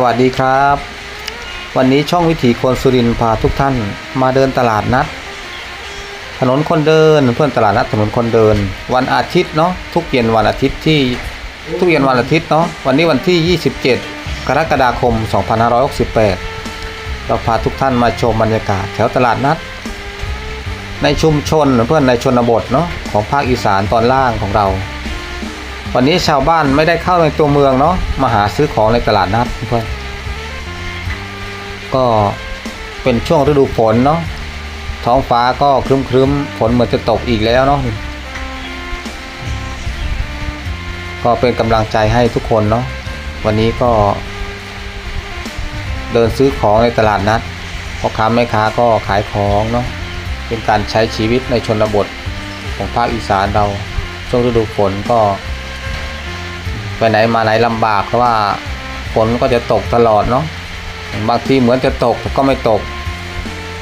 สวัสดีครับ วันนี้ช่องวิถีคนสุรินพาทุกท่านมาเดินตลาดนัด ถนนคนเดินเพื่อนตลาดนัดถนนคนเดิน วันอาทิตย์เนาะทุกเย็นวันอาทิตย์ที่ทุกเย็นวันอาทิตย์เนาะวันนี้วันที่ 27 กรกฎาคม 2568 เราพาทุกท่านมาชมบรรยากาศแถวตลาดนัด ในชุมชนเพื่อนในชนบทเนาะของภาคอีสานตอนล่างของเรา วันนี้ชาวบ้านไม่ได้เข้าในตัวเมืองเนาะมาหาซื้อของในตลาดนัดเพื่อนก็เป็นช่วงฤดูฝนเนาะท้องฟ้าก็ครึ้มครึ้มๆฝนเหมือนจะตกอีกแล้วเนาะก็เป็นกำลังใจให้ทุกคนเนาะวันนี้ก็ เดินซื้อของในตลาดนัดพ่อค้าแม่ค้าก็ขายของเนาะเป็นการใช้ชีวิตในชนบทของภาคอีสานเราช่วงฤดูฝนก็ ไปไหนมาไหนลำบากเพราะว่าฝนก็จะตกตลอดเนาะบางทีเหมือนจะตกก็ไม่ตก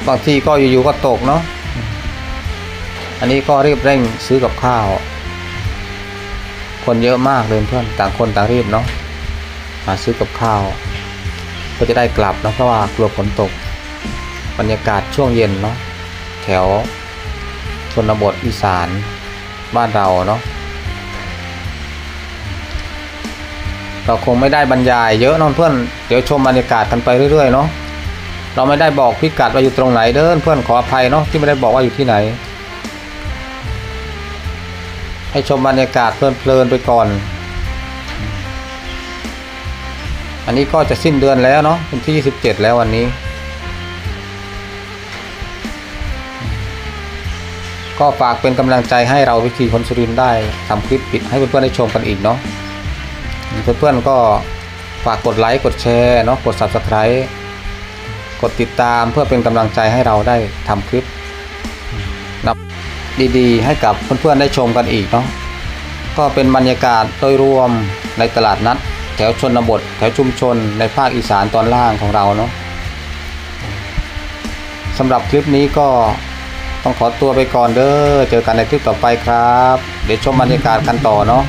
บางทีก็อยู่ๆก็ตกเนาะอันนี้ก็รีบเร่งซื้อกับข้าว คนเยอะมากเลยเพื่อนต่างคนต่างรีบเนาะมาซื้อกับข้าว ก็จะได้กลับเนาะเพราะว่ากลัวฝนตก บรรยากาศช่วงเย็นเนาะแถวชนบทอีสานบ้านเราเนาะ เราคงไม่ได้บรรยายเยอะเนอนเพื่อนเดี๋ยวชมบรรยากาศกันไปเรื่อยๆเนาะเราไม่ได้บอกพิกัดว่าอยู่ตรงไหนเด้อเพื่อนขออภัยเนาะที่ไม่ได้บอกว่าอยู่ที่ไหน ให้ชมบรรยากาศเพลินๆไปก่อน อันนี้ก็จะสิ้นเดือนแล้วเนาะเป็นที่ 27 แล้ววันนี้ ก็ฝากเป็นกำลังใจให้เราวิธีคนสุรินได้ทำคลิปปิดให้เพื่อนๆได้ชมกันอีกเนาะ เพื่อนๆก็ฝากกดไลค์กดแชร์เนาะกด Subscribe กดติดตามเพื่อเป็นกำลังใจให้เราได้ทำคลิปนำดีๆ ให้กับเพื่อนๆได้ชมกันอีกเนาะก็เป็นบรรยากาศโดยรวมในตลาดนัด แถวชนบท แถวชุมชนในภาคอีสานตอนล่างของเราเนาะสำหรับคลิปนี้ก็ต้องขอตัวไปก่อนเด้อ เจอกันในคลิปต่อไปครับ เดี๋ยวชมบรรยากาศกันต่อเนาะ